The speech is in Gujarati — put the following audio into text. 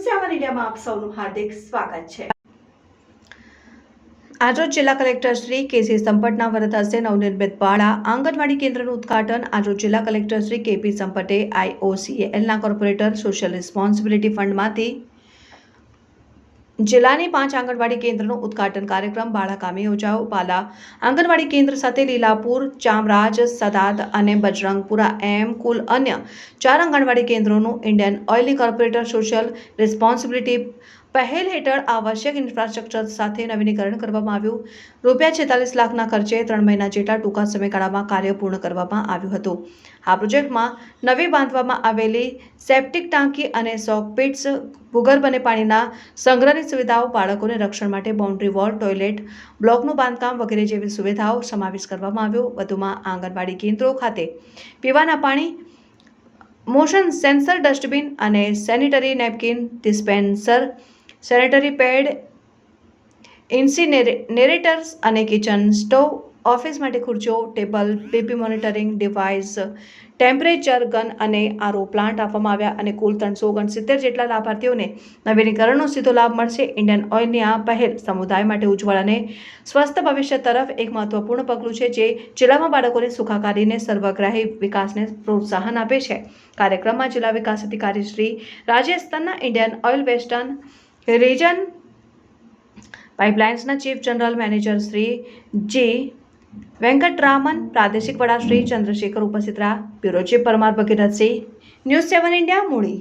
સેવન ઇન્ડિયામાં આપ સૌનું હાર્દિક સ્વાગત છે. આજરોજ જિલ્લા કલેક્ટર શ્રી કેસી સંપટના વરદ હસ્તે નવનિર્મિત બાળા આંગણવાડી કેન્દ્રનું ઉદઘાટન આજરોજ જિલ્લા કલેક્ટર શ્રી કેપી સંપટે આઈઓસીએલના કોર્પોરેટર સોશિયલ રિસ્પોન્સિબિલિટી ફંડમાંથી જિલ્લાની પાંચ આંગણવાડી કેન્દ્રનો ઉદ્ઘાટન કાર્યક્રમ બાળા ગામે યોજાયો. બાલા આંગણવાડી કેન્દ્ર સાથે લીલાપુર, ચામરાજ, સદાત અને બજરંગપુરા એમ કુલ અન્ય ચાર આંગણવાડી કેન્દ્રોનું Indian oily corporator social responsibility પહેલ હેઠળ આવશ્યક ઇન્ફ્રાસ્ટ્રક્ચર સાથે નવીનીકરણ કરવામાં આવ્યું. રૂપિયા છેતાલીસ લાખના ખર્ચે ત્રણ મહિના જેટલા ટૂંકા સમયગાળામાં કાર્ય પૂર્ણ કરવામાં આવ્યું હતું. આ પ્રોજેક્ટમાં નવી બાંધવામાં આવેલી સેપ્ટિક ટાંકી અને સોકપિટ્સ ભૂગર્ભ અને પાણીના સંગ્રહની સુવિધાઓ, બાળકોને રક્ષણ માટે બાઉન્ડ્રી વોલ ટોયલેટ બ્લોકનું બાંધકામ વગેરે જેવી સુવિધાઓ સમાવેશ કરવામાં આવ્યો. વધુમાં આંગણવાડી કેન્દ્રો ખાતે પીવાના પાણી મોશન સેન્સર ડસ્ટબિન અને sanitary napkin dispenser sanitary pad incinerators અને કિચન સ્ટોવ, ઓફિસ માટે ખુરચો table BP monitoring device, temperature gun અને આરો પ્લાન્ટ આપવામાં આવ્યા અને કુલ ત્રણસો ઓગણસિત્તેર જેટલા લાભાર્થીઓને નવીનીકરણનો સીધો લાભ મળશે. ઇન્ડિયન ઓઇલની આ પહેલ સમુદાય માટે ઉજ્જવળ અને સ્વસ્થ ભવિષ્ય તરફ એક મહત્વપૂર્ણ પગલું છે જે જિલ્લામાં બાળકોની સુખાકારીને સર્વગ્રાહી વિકાસને પ્રોત્સાહન આપે છે. કાર્યક્રમમાં જિલ્લા વિકાસ અધિકારી શ્રી રાજસ્થાનના Indian oil western region પાઇપલાઇન્સના chief general manager Shri J Venkataraman પ્રાદેશિક વડા શ્રી ચંદ્રશેખર ઉપસ્થિત રહ્યા. Bureau chief Parmar Bhagirathsinh news seven India મૂડી.